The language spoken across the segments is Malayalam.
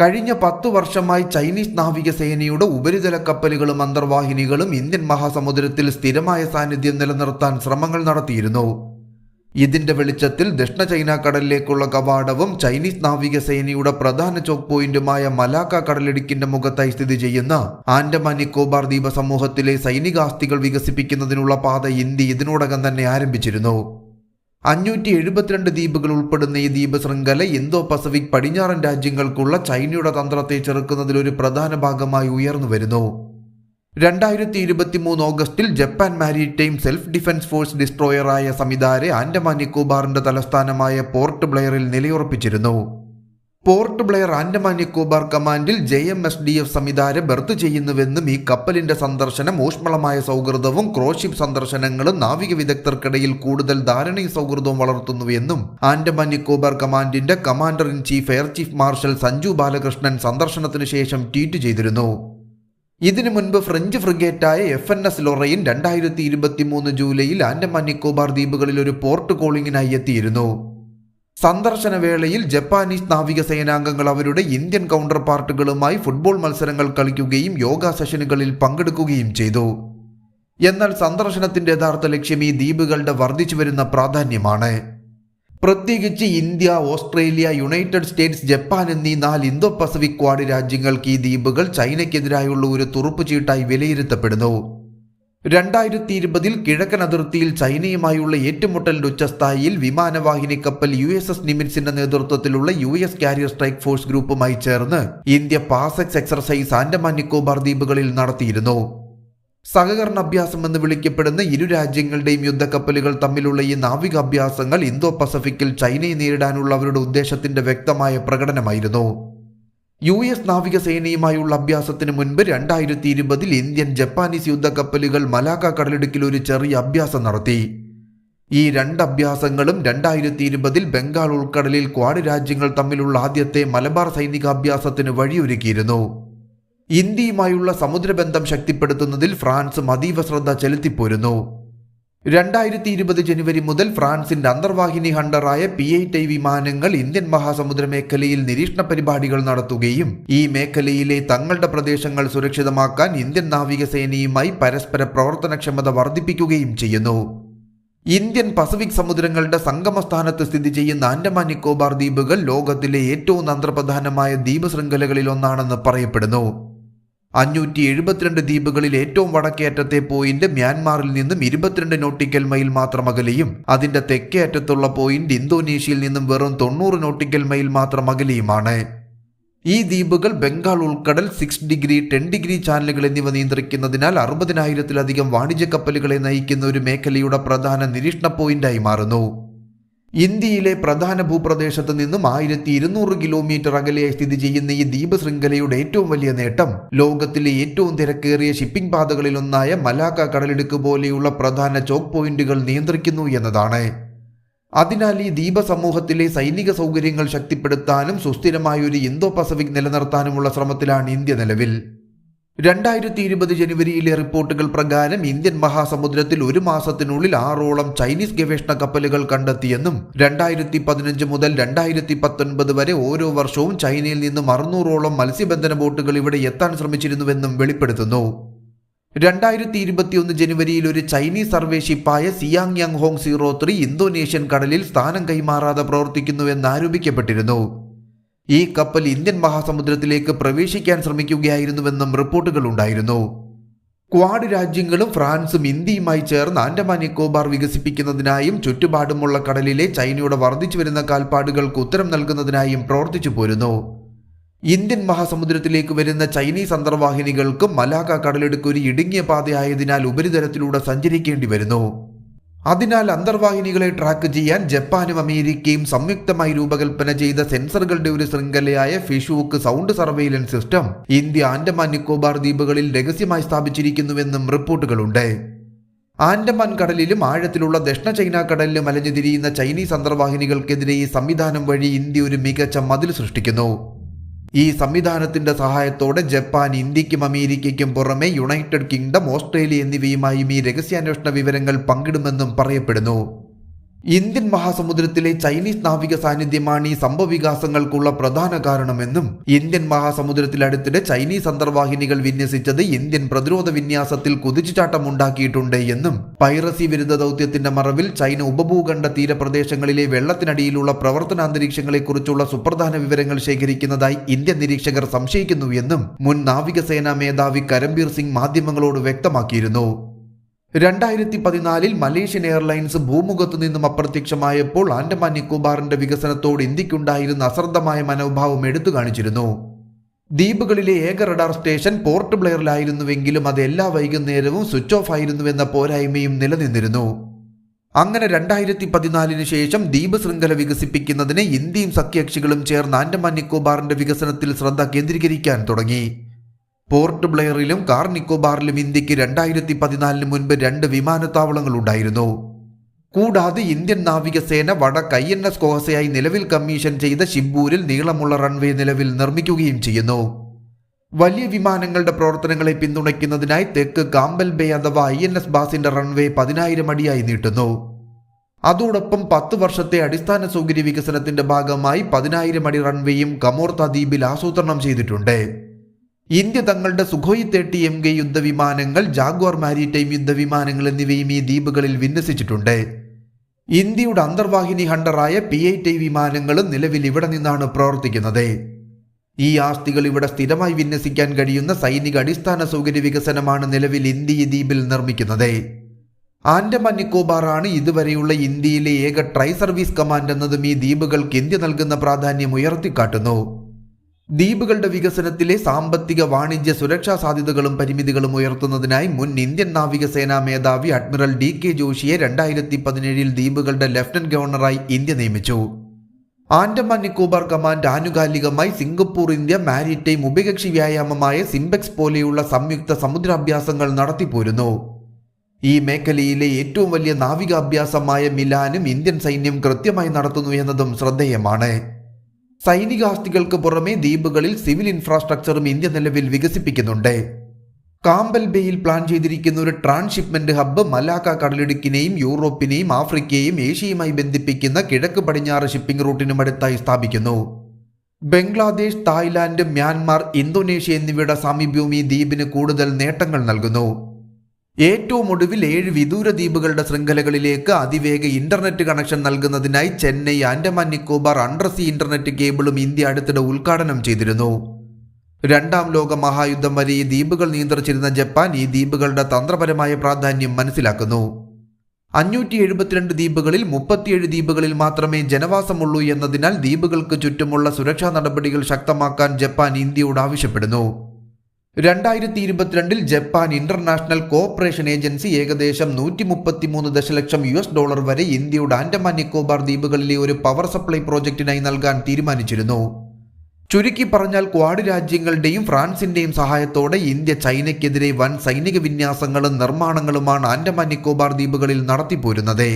കഴിഞ്ഞ പത്തു വർഷമായി ചൈനീസ് നാവികസേനയുടെ ഉപരിതല കപ്പലുകളും അന്തർവാഹിനികളും ഇന്ത്യൻ മഹാസമുദ്രത്തിൽ സ്ഥിരമായ സാന്നിധ്യം നിലനിർത്താൻ ശ്രമങ്ങൾ നടത്തിയിരുന്നു. ഇതിന്റെ വെളിച്ചത്തിൽ ദക്ഷിണ ചൈന കടലിലേക്കുള്ള കവാടവും ചൈനീസ് നാവികസേനയുടെ പ്രധാന ചോക്ക് പോയിന്റുമായ മലാക്ക കടലിടുക്കിന്റെ മുഖത്തായി സ്ഥിതി ചെയ്യുന്ന ആൻഡമാൻ നിക്കോബാർ ദ്വീപ സമൂഹത്തിലെ സൈനികാസ്തികൾ വികസിപ്പിക്കുന്നതിനുള്ള പാത ഇന്ത്യ ഇതിനോടകം തന്നെ ആരംഭിച്ചിരുന്നു. അഞ്ഞൂറ്റി എഴുപത്തിരണ്ട് ദ്വീപുകൾ ഉൾപ്പെടുന്ന ഈ ദ്വീപ് ശൃംഖല ഇന്തോ പസഫിക് പടിഞ്ഞാറൻ രാജ്യങ്ങൾക്കുള്ള ചൈനയുടെ തന്ത്രത്തെ ചെറുക്കുന്നതിൽ ഒരു പ്രധാന ഭാഗമായി ഉയർന്നു വരുന്നു. രണ്ടായിരത്തി ഇരുപത്തി മൂന്ന് ഓഗസ്റ്റിൽ Japan maritime self defence force ഡിസ്ട്രോയറായ Samidare Andaman നിക്കോബാറിന്റെ തലസ്ഥാനമായ പോർട്ട് ബ്ലെയറിൽ നിലയുറപ്പിച്ചിരുന്നു. Port Blair Andaman Nicobar കമാൻഡിൽ J M S D F സംവിധാനം ബർത്ത് ചെയ്യുന്നുവെന്നും ഈ കപ്പലിന്റെ സന്ദർശനം ഊഷ്മളമായ സൗഹൃദവും ക്രോഷിപ്പ് സന്ദർശനങ്ങളും നാവിക വിദഗ്ധർക്കിടയിൽ കൂടുതൽ ധാരണയും സൗഹൃദവും വളർത്തുന്നുവെന്നും ആൻഡമാൻ നിക്കോബാർ കമാൻഡിന്റെ commander in chief air chief marshal Sanju Balakrishnan സന്ദർശനത്തിന് ശേഷം ട്വീറ്റ് ചെയ്തിരുന്നു. ഇതിനു മുൻപ് ഫ്രഞ്ച് ഫ്രിഗേറ്റായ എഫ് എൻ എസ് ലൊറൈൻ രണ്ടായിരത്തി ഇരുപത്തി മൂന്ന് ജൂലൈയിൽ ആൻഡമാൻ നിക്കോബാർ ദ്വീപുകളിൽ ഒരു പോർട്ട് കോളിംഗിനായി എത്തിയിരുന്നു. സന്ദർശന വേളയിൽ ജപ്പാനീസ് നാവിക നാവികസേനാംഗങ്ങൾ അവരുടെ ഇന്ത്യൻ കൗണ്ടർ പാർട്ടുകളുമായി ഫുട്ബോൾ മത്സരങ്ങൾ കളിക്കുകയും യോഗ സെഷനുകളിൽ പങ്കെടുക്കുകയും ചെയ്തു. എന്നാൽ സന്ദർശനത്തിന്റെ യഥാർത്ഥ ലക്ഷ്യം ഈ ദ്വീപുകളുടെ വർദ്ധിച്ചു വരുന്ന പ്രാധാന്യമാണ്. പ്രത്യേകിച്ച് India Australia United States Japan എന്നീ നാല് ഇന്തോ പസഫിക് ക്വാഡ് രാജ്യങ്ങൾക്ക് ഈ ദ്വീപുകൾ ചൈനയ്ക്കെതിരായുള്ള ഒരു തുറുപ്പുചീട്ടായി വിലയിരുത്തപ്പെടുന്നു. രണ്ടായിരത്തി ഇരുപതിൽ കിഴക്കൻ അതിർത്തിയിൽ ചൈനയുമായുള്ള ഏറ്റുമുട്ടലിന്റെ ഉച്ചസ്ഥായിയിൽ വിമാനവാഹിനി കപ്പൽ യു എസ് എസ് നിമിറ്റ്സിന്റെ നേതൃത്വത്തിലുള്ള U S carrier strike force ഗ്രൂപ്പുമായി ചേർന്ന് India passex exercise Andaman Nicobar ദ്വീപുകളിൽ നടത്തിയിരുന്നു. സഹകരണ അഭ്യാസം എന്ന് വിളിക്കപ്പെടുന്ന ഇരു രാജ്യങ്ങളുടെയും യുദ്ധക്കപ്പലുകൾ തമ്മിലുള്ള ഈ നാവിക അഭ്യാസങ്ങൾ ഇന്തോ പസഫിക്കിൽ ചൈനയെ നേരിടാനുള്ള അവരുടെ ഉദ്ദേശത്തിന്റെ വ്യക്തമായ പ്രകടനമായിരുന്നു. യു എസ് നാവികസേനയുമായുള്ള അഭ്യാസത്തിന് മുൻപ് രണ്ടായിരത്തി ഇരുപതിൽ ഇന്ത്യൻ ജപ്പാനീസ് യുദ്ധക്കപ്പലുകൾ മലാക്ക കടലിടുക്കിൽ ഒരു ചെറിയ അഭ്യാസം നടത്തി. ഈ രണ്ട് അഭ്യാസങ്ങളും രണ്ടായിരത്തി ഇരുപതിൽ ബംഗാൾ ഉൾക്കടലിൽ ക്വാഡ് രാജ്യങ്ങൾ തമ്മിലുള്ള ആദ്യത്തെ മലബാർ സൈനികാഭ്യാസത്തിന് വഴിയൊരുക്കിയിരുന്നു. ഇന്ത്യയുമായുള്ള സമുദ്രബന്ധം ശക്തിപ്പെടുത്തുന്നതിൽ ഫ്രാൻസും അതീവ ശ്രദ്ധ ചെലുത്തിപ്പോരുന്നു. രണ്ടായിരത്തി ഇരുപത് ജനുവരി മുതൽ ഫ്രാൻസിന്റെ അന്തർവാഹിനി ഹണ്ടറായ പി ഐ ഐ വിമാനങ്ങൾ ഇന്ത്യൻ മഹാസമുദ്ര മേഖലയിൽ നിരീക്ഷണ പരിപാടികൾ നടത്തുകയും ഈ മേഖലയിലെ തങ്ങളുടെ പ്രദേശങ്ങൾ സുരക്ഷിതമാക്കാൻ ഇന്ത്യൻ നാവികസേനയുമായി പരസ്പര പ്രവർത്തനക്ഷമത വർദ്ധിപ്പിക്കുകയും ചെയ്യുന്നു. ഇന്ത്യൻ പസഫിക് സമുദ്രങ്ങളുടെ സംഗമസ്ഥാനത്ത് സ്ഥിതി ചെയ്യുന്ന ആൻഡമാൻ നിക്കോബാർ ദ്വീപുകൾ ലോകത്തിലെ ഏറ്റവും തന്ത്രപ്രധാനമായ ദ്വീപ് ശൃംഖലകളിൽ ഒന്നാണെന്ന് പറയപ്പെടുന്നു. അഞ്ഞൂറ്റി എഴുപത്തിരണ്ട് ദ്വീപുകളിൽ ഏറ്റവും വടക്കേറ്റത്തെ പോയിന്റ് മ്യാൻമാറിൽ നിന്നും ഇരുപത്തിരണ്ട് നോട്ടിക്കൽ മൈൽ മാത്രം അകലെയും അതിന്റെ തെക്കേ അറ്റത്തുള്ള പോയിന്റ് ഇന്തോനേഷ്യയിൽ നിന്നും വെറും തൊണ്ണൂറ് നോട്ടിക്കൽ മൈൽ മാത്രം അകലെയുമാണ്. ഈ ദ്വീപുകൾ ബംഗാൾ ഉൾക്കടൽ സിക്സ് ഡിഗ്രി ടെൻ ഡിഗ്രി ചാനലുകൾ എന്നിവ നിയന്ത്രിക്കുന്നതിനാൽ അറുപതിനായിരത്തിലധികം വാണിജ്യ കപ്പലുകളെ നയിക്കുന്ന ഒരു മേഖലയുടെ പ്രധാന നിരീക്ഷണ പോയിന്റായി മാറുന്നു. ഇന്ത്യയിലെ പ്രധാന ഭൂപ്രദേശത്ത് നിന്നും ആയിരത്തി ഇരുന്നൂറ് കിലോമീറ്റർ അകലെ സ്ഥിതി ചെയ്യുന്ന ഈ ദ്വീപ് ശൃംഖലയുടെ ഏറ്റവും വലിയ നേട്ടം ലോകത്തിലെ ഏറ്റവും തിരക്കേറിയ ഷിപ്പിംഗ് പാതകളിലൊന്നായ മലാക്ക കടലിടുക്ക് പോലെയുള്ള പ്രധാന ചോക്ക് പോയിന്റുകൾ നിയന്ത്രിക്കുന്നു എന്നതാണ്. അതിനാൽ ഈ ദ്വീപ സമൂഹത്തിലെ സൈനിക സൗകര്യങ്ങൾ ശക്തിപ്പെടുത്താനും സുസ്ഥിരമായ ഒരു ഇന്തോ പസഫിക് നിലനിർത്താനുമുള്ള ശ്രമത്തിലാണ് ഇന്ത്യ നിലവിൽ. രണ്ടായിരത്തി ഇരുപത് ജനുവരിയിലെ റിപ്പോർട്ടുകൾ പ്രകാരം ഇന്ത്യൻ മഹാസമുദ്രത്തിൽ ഒരു മാസത്തിനുള്ളിൽ ആറോളം ചൈനീസ് ഗവേഷണ കപ്പലുകൾ കണ്ടെത്തിയെന്നും രണ്ടായിരത്തി പതിനഞ്ച് മുതൽ രണ്ടായിരത്തി പത്തൊൻപത് വരെ ഓരോ വർഷവും ചൈനയിൽ നിന്നും അറുന്നൂറോളം മത്സ്യബന്ധന ബോട്ടുകൾ ഇവിടെ എത്താൻ ശ്രമിച്ചിരുന്നുവെന്നും വെളിപ്പെടുത്തുന്നു. രണ്ടായിരത്തി ഇരുപത്തിയൊന്ന് ജനുവരിയിൽ ഒരു Chinese survey ഷിപ്പായ Xiang Yang Hong zero three Indonesian കടലിൽ സ്ഥാനം കൈമാറാതെ പ്രവർത്തിക്കുന്നുവെന്ന് ആരോപിക്കപ്പെട്ടിരുന്നു. ഈ കപ്പൽ ഇന്ത്യൻ മഹാസമുദ്രത്തിലേക്ക് പ്രവേശിക്കാൻ ശ്രമിക്കുകയായിരുന്നുവെന്നും റിപ്പോർട്ടുകൾ ഉണ്ടായിരുന്നു. ക്വാഡ് രാജ്യങ്ങളും ഫ്രാൻസും ഇന്ത്യയുമായി ചേർന്ന് ആൻഡമാൻ നിക്കോബാർ വികസിപ്പിക്കുന്നതിനായും ചുറ്റുപാടുമുള്ള കടലിലെ ചൈനയുടെ വർദ്ധിച്ചു വരുന്ന കാൽപ്പാടുകൾക്ക് ഉത്തരം നൽകുന്നതിനായും പ്രവർത്തിച്ചു പോരുന്നു. ഇന്ത്യൻ മഹാസമുദ്രത്തിലേക്ക് വരുന്ന ചൈനീസ് അന്തർവാഹിനികൾക്ക് മലാക്ക കടലെടുക്ക് ഒരു ഇടുങ്ങിയ പാതയായതിനാൽ ഉപരിതലത്തിലൂടെ സഞ്ചരിക്കേണ്ടി വരുന്നു. അതിനാൽ അന്തർവാഹിനികളെ ട്രാക്ക് ചെയ്യാൻ ജപ്പാനും അമേരിക്കയും സംയുക്തമായി രൂപകൽപ്പന ചെയ്ത സെൻസറുകളുടെ ഒരു ശൃംഖലയായ fishhook sound surveillance system. India Andaman Nicobar ദ്വീപുകളിൽ രഹസ്യമായി സ്ഥാപിച്ചിരിക്കുന്നുവെന്നും റിപ്പോർട്ടുകളുണ്ട്. ആൻഡമാൻ കടലിലും ആഴത്തിലുള്ള ദക്ഷിണ ചൈന കടലിലും അലഞ്ഞു തിരിയുന്ന ചൈനീസ് അന്തർവാഹിനികൾക്കെതിരെ ഈ സംവിധാനം വഴി ഇന്ത്യ ഒരു മികച്ച മതിൽ സൃഷ്ടിക്കുന്നു. ഈ സംവിധാനത്തിന്റെ സഹായത്തോടെ ജപ്പാൻ ഇന്ത്യക്കും അമേരിക്കയ്ക്കും പുറമെ യുണൈറ്റഡ് കിങ്ഡം ഓസ്ട്രേലിയ എന്നിവയുമായും ഈ രഹസ്യാന്വേഷണ വിവരങ്ങൾ പങ്കിടുമെന്നും പറയപ്പെടുന്നു. ഇന്ത്യൻ മഹാസമുദ്രത്തിലെ ചൈനീസ് നാവിക സാന്നിധ്യമാണ് ഈ സംഭവവികാസങ്ങൾക്കുള്ള പ്രധാന കാരണമെന്നും ഇന്ത്യൻ മഹാസമുദ്രത്തിൽ അടുത്തിടെ ചൈനീസ് അന്തർവാഹിനികൾ വിന്യസിച്ചത് ഇന്ത്യൻ പ്രതിരോധ വിന്യാസത്തിൽ കുതിച്ചുചാട്ടം ഉണ്ടാക്കിയിട്ടുണ്ട് എന്നും പൈറസി വിരുദ്ധ ദൗത്യത്തിന്റെ മറവിൽ ചൈന ഉപഭൂഖണ്ഡ തീരപ്രദേശങ്ങളിലെ വെള്ളത്തിനടിയിലുള്ള പ്രവർത്തനാന്തരീക്ഷങ്ങളെക്കുറിച്ചുള്ള സുപ്രധാന വിവരങ്ങൾ ശേഖരിക്കുന്നതായി ഇന്ത്യൻ നിരീക്ഷകർ സംശയിക്കുന്നു എന്നും മുൻ നാവികസേനാ മേധാവി കരംബീർ സിംഗ് മാധ്യമങ്ങളോട് വ്യക്തമാക്കിയിരുന്നു. രണ്ടായിരത്തി പതിനാലിൽ മലേഷ്യൻ എയർലൈൻസ് ഭൂമുഖത്തു നിന്നും അപ്രത്യക്ഷമായപ്പോൾ ആൻഡമാൻ നിക്കോബാറിന്റെ വികസനത്തോട് ഇന്ത്യക്കുണ്ടായിരുന്ന അശ്രദ്ധമായ മനോഭാവം എടുത്തു കാണിച്ചിരുന്നു. ദ്വീപുകളിലെ ഏക റഡാർ സ്റ്റേഷൻ പോർട്ട് ബ്ലെയറിലായിരുന്നുവെങ്കിലും അത് എല്ലാ വൈകുന്നേരവും സ്വിച്ച് ഓഫ് ആയിരുന്നുവെന്ന പോരായ്മയും നിലനിന്നിരുന്നു. അങ്ങനെ രണ്ടായിരത്തി പതിനാലിന് ശേഷം ദ്വീപ് ശൃംഖല വികസിപ്പിക്കുന്നതിന് ഇന്ത്യയും സഖ്യകക്ഷികളും ചേർന്ന് ആൻഡമാൻ നിക്കോബാറിന്റെ വികസനത്തിൽ ശ്രദ്ധ കേന്ദ്രീകരിക്കാൻ തുടങ്ങി. പോർട്ട് ബ്ലെയറിലും കാർ നിക്കോബാറിലും ഇന്ത്യയ്ക്ക് രണ്ടായിരത്തി പതിനാലിന് മുൻപ് രണ്ട് വിമാനത്താവളങ്ങൾ ഉണ്ടായിരുന്നു. കൂടാതെ ഇന്ത്യൻ നാവികസേന വടക്ക് ഐ എൻ എസ് കോഹസയായി നിലവിൽ കമ്മീഷൻ ചെയ്ത ഷിബൂരിൽ നീളമുള്ള റൺവേ നിലവിൽ നിർമ്മിക്കുകയും ചെയ്യുന്നു. വലിയ വിമാനങ്ങളുടെ പ്രവർത്തനങ്ങളെ പിന്തുണയ്ക്കുന്നതിനായി തെക്ക് കാമ്പൽ ബേ അഥവാ ഐ എൻ എസ് ബാസിന്റെ റൺവേ പതിനായിരം അടിയായി നീട്ടുന്നു. അതോടൊപ്പം പത്ത് വർഷത്തെ അടിസ്ഥാന സൗകര്യ വികസനത്തിന്റെ ഭാഗമായി പതിനായിരം അടി റൺവേയും കമോർത്ത ദ്വീപിൽ ആസൂത്രണം ചെയ്തിട്ടുണ്ട്. ഇന്ത്യ തങ്ങളുടെ സുഖോയ് തേർട്ടി എം കെ യുദ്ധവിമാനങ്ങൾ ജാഗ്വാർ മാരിടൈം യുദ്ധവിമാനങ്ങൾ എന്നിവയും ഈ ദ്വീപുകളിൽ വിന്യസിച്ചിട്ടുണ്ട്. ഇന്ത്യയുടെ അന്തർവാഹിനി ഹണ്ടറായ പി ഐ ടി വിമാനങ്ങളും നിലവിൽ ഇവിടെ നിന്നാണ് പ്രവർത്തിക്കുന്നത്. ഈ ആസ്തികൾ ഇവിടെ സ്ഥിരമായി വിന്യസിക്കാൻ കഴിയുന്ന സൈനിക അടിസ്ഥാന സൗകര്യ വികസനമാണ് നിലവിൽ ഇന്ത്യ ദ്വീപിൽ നിർമ്മിക്കുന്നത്. ആൻഡമാൻ നിക്കോബാറാണ് ഇതുവരെയുള്ള ഇന്ത്യയിലെ ഏക ട്രൈ സർവീസ് കമാൻഡ് എന്നതും ഈ ദ്വീപുകൾക്ക് ഇന്ത്യ നൽകുന്ന പ്രാധാന്യം ഉയർത്തിക്കാട്ടുന്നു. ദ്വീപുകളുടെ വികസനത്തിലെ സാമ്പത്തിക വാണിജ്യ സുരക്ഷാ സാധ്യതകളും പരിമിതികളും ഉയർത്തുന്നതിനായി മുൻ ഇന്ത്യൻ നാവികസേനാ മേധാവി അഡ്മിറൽ ഡി കെ ജോഷിയെ രണ്ടായിരത്തി പതിനേഴിൽ ദ്വീപുകളുടെ ലഫ്റ്റനന്റ് ഗവർണറായി ഇന്ത്യ നിയമിച്ചു. ആൻഡമാൻ നിക്കോബാർ കമാൻഡ് ആനുകാലികമായി സിംഗപ്പൂർ ഇന്ത്യ മാരിടൈം ഉഭയകക്ഷി വ്യായാമമായ സിംബെക്സ് പോലെയുള്ള സംയുക്ത സമുദ്രാഭ്യാസങ്ങൾ നടത്തിപ്പോരുന്നു. ഈ മേഖലയിലെ ഏറ്റവും വലിയ നാവികാഭ്യാസമായ മിലാനും ഇന്ത്യൻ സൈന്യം കൃത്യമായി നടത്തുന്നു എന്നതും ശ്രദ്ധേയമാണ്. സൈനികാസ്തികൾക്ക് പുറമെ ദ്വീപുകളിൽ സിവിൽ ഇൻഫ്രാസ്ട്രക്ചറും ഇന്ത്യ നിലവിൽ വികസിപ്പിക്കുന്നുണ്ട്. കാമ്പൽ ബേയിൽ പ്ലാൻ ചെയ്തിരിക്കുന്ന ഒരു ട്രാൻസ്ഷിപ്മെന്റ് ഹബ്ബ് മലാക്ക കടലിടുക്കിനെയും യൂറോപ്പിനെയും ആഫ്രിക്കയെയും ഏഷ്യയുമായി ബന്ധിപ്പിക്കുന്ന കിഴക്ക് പടിഞ്ഞാറ് ഷിപ്പിംഗ് റൂട്ടിനും അടുത്തായി സ്ഥാപിക്കുന്നു. ബംഗ്ലാദേശ് തായ്ലാന്റ് മ്യാൻമാർ ഇന്തോനേഷ്യ എന്നിവയുടെ സാമീപ്യവും ഈ ദ്വീപിന് കൂടുതൽ നേട്ടങ്ങൾ നൽകുന്നു. ഏറ്റവും ഒടുവിൽ ഏഴ് വിദൂര ദ്വീപുകളുടെ ശൃംഖലകളിലേക്ക് അതിവേഗ ഇന്റർനെറ്റ് കണക്ഷൻ നൽകുന്നതിനായി ചെന്നൈ ആൻഡമാൻ നിക്കോബാർ അണ്ടർസി ഇന്റർനെറ്റ് കേബിളും ഇന്ത്യ അടുത്തിടെ ഉദ്ഘാടനം ചെയ്തിരുന്നു. രണ്ടാം ലോക മഹായുദ്ധം വരെ ഈ ദ്വീപുകൾ നിയന്ത്രിച്ചിരുന്ന ജപ്പാൻ ഈ ദ്വീപുകളുടെ തന്ത്രപരമായ പ്രാധാന്യം മനസ്സിലാക്കുന്നു. അഞ്ഞൂറ്റി എഴുപത്തിരണ്ട് ദ്വീപുകളിൽ മുപ്പത്തിയേഴ് ദ്വീപുകളിൽ മാത്രമേ ജനവാസമുള്ളൂ എന്നതിനാൽ ദ്വീപുകൾക്ക് ചുറ്റുമുള്ള സുരക്ഷാ നടപടികൾ ശക്തമാക്കാൻ ജപ്പാൻ ഇന്ത്യയോട് ആവശ്യപ്പെടുന്നു. രണ്ടായിരത്തി ഇരുപത്തിരണ്ടിൽ ജപ്പാൻ ഇന്റർനാഷണൽ കോഓപ്പറേഷൻ ഏജൻസി ഏകദേശം നൂറ്റി മുപ്പത്തിമൂന്ന് ദശലക്ഷം യു എസ് ഡോളർ വരെ ഇന്ത്യയുടെ ആൻഡമാൻ നിക്കോബാർ ദ്വീപുകളിലെ ഒരു പവർ സപ്ലൈ പ്രോജക്റ്റിനായി നൽകാൻ തീരുമാനിച്ചിരുന്നു. ചുരുക്കി പറഞ്ഞാൽ ക്വാഡ് രാജ്യങ്ങളുടെയും ഫ്രാൻസിന്റെയും സഹായത്തോടെ ഇന്ത്യ ചൈനയ്ക്കെതിരെ വൻ സൈനിക വിന്യാസങ്ങളും നിർമ്മാണങ്ങളുമാണ് ആൻഡമാൻ നിക്കോബാർ ദ്വീപുകളിൽ നടത്തിപ്പോരുന്നത്.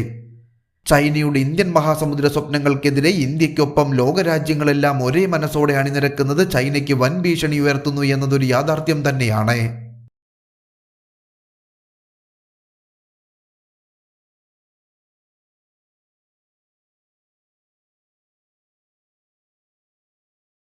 ചൈനയുടെ ഇന്ത്യൻ മഹാസമുദ്ര സ്വപ്നങ്ങൾക്കെതിരെ ഇന്ത്യക്കൊപ്പം ലോകരാജ്യങ്ങളെല്ലാം ഒരേ മനസ്സോടെ അണിനിരക്കുന്നത് ചൈനയ്ക്ക് വൻ ഭീഷണി ഉയർത്തുന്നു എന്നതൊരു യാഥാർത്ഥ്യം തന്നെയാണ്.